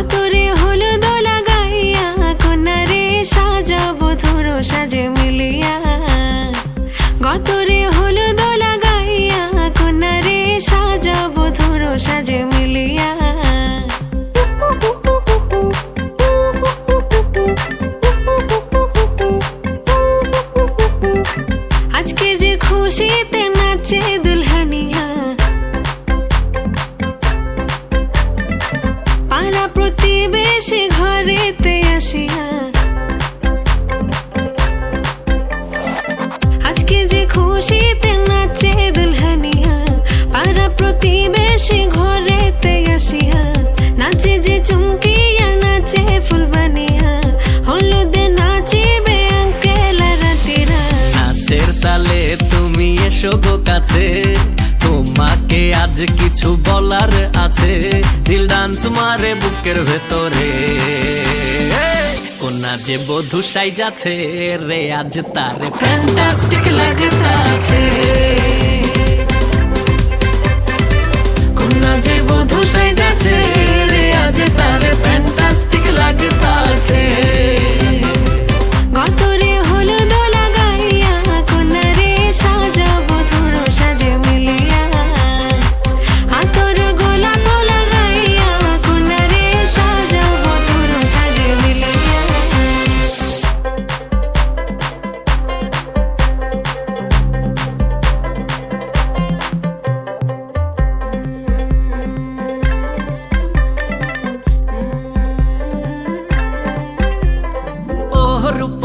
গতরে হলুদ লাগাইয়া, কন্যারে সাজাবো, ধরো সাজে মিলিয়া। গতরে হলুদ লাগাইয়া, কন্যারে সাজাবো, ধরো সাজে মিলিয়া। আজকে যে খুশিতে নাচে পাড়া প্রতিবেশী ঘরেতে আসিয়া। আজকে যে খুশিতে নাচে দুলহানিয়া, পাড়া প্রতিবেশী ঘরেতে আসিয়া, নাচে যে চুমকিয়া, নাচে ফুলবানিয়া হলুদে নাচিবে আঙ্কেল তালে তুমি এসো গো কাছে। আজ কিছু বলার আছে। দিল ডান্স মারে বুকের ভেতরে। কোনা যে বধু সাই যাচ্ছে রে আজ তার ফ্যান্টাস্টিক লাগতাছে।